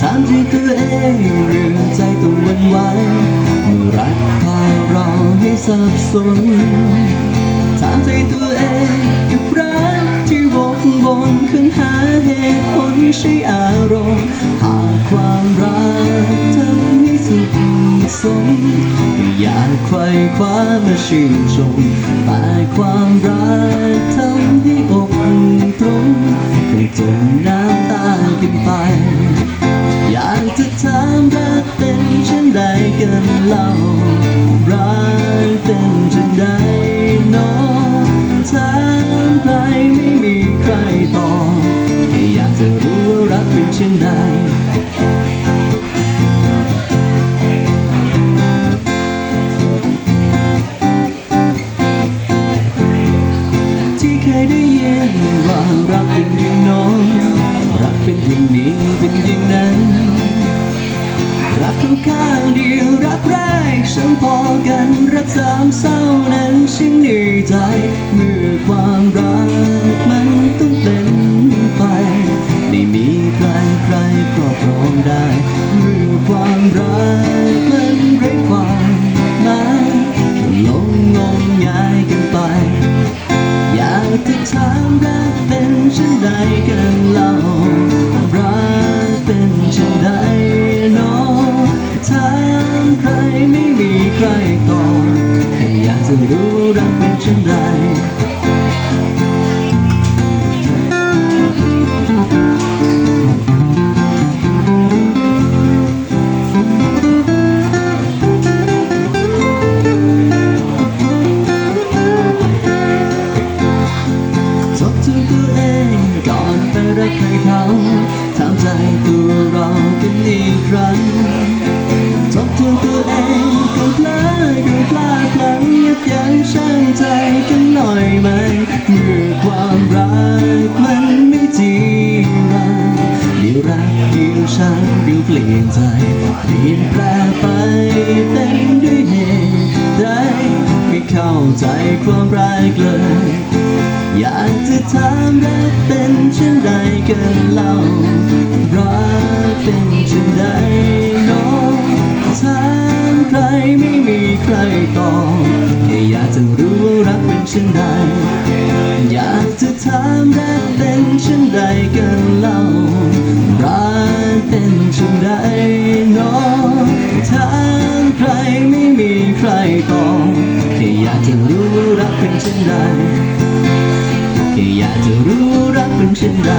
ถามใจตัวเองเรื่องใจต้องวันไหวเมื่อรักพาเราให้สับสนถามใจตัวเองกับรักที่วกวนคืนหาเหตุผลใช่อารมณ์หาความรัก สมอยากไขว่คว้ามาชื่นชมแต่ความรักทำให้อกตรงต้องจมน้ำตากันไป อยากจะถามรักเป็นเช่นใดกันเล่ารักเป็นเช่นใดเนอถามใครไม่มีใครตอบแค่อยากจะรู้ว่ารักเป็นเช่นใด รักเป็นอย่างน้นรักเป็นอย่างนี้เป็นอย่างนั้นรักทั้งข้างเดียวรักแรกฉันพอกันรักสามเศร้านั้นฉันเหนื่อยใจเมื่อความรักมัน ถามรักเป็นเช่นใดกันเล่ารักเป็นเช่นใดเนอถามใครไม่มีใครตอบแค่อยากจะรู้รักเป็นเช่นใด ทบทวนตัวเองก่อนไปรักใครเขาถามใจตัวเรากันอีกครั้งทบทวนตัวเองก่อนพลอก่อนพลาดพลั้งยับยั้งชั่งใจกันหน่อยไหมเมื่อความรักมันไม่จรังเดี๋ยวรักเดี๋ยวชังเดี๋ยวเปลี่ยนใจเปลี่ยนแปลไปเป็นด้วยเหตุใดไม่เข้าใจความรักเลย อยากจะถามรักเป็นเช่นใดกันเล่ารักเป็นเช่นใดเน้องถามใครไม่มีใครตอบแค่อยากจะรู้ว่ารักเป็นเช่นใดอยากจะถามรักเป็นเช่นใดกันเล่ารักเป็นเช่นใดเน้องถามใครไม่มีใครตอบแค่อยากจะรู้ว่ารักเป็นเช่นใด แค่อยากจะรู้รักเป็นเช่นไร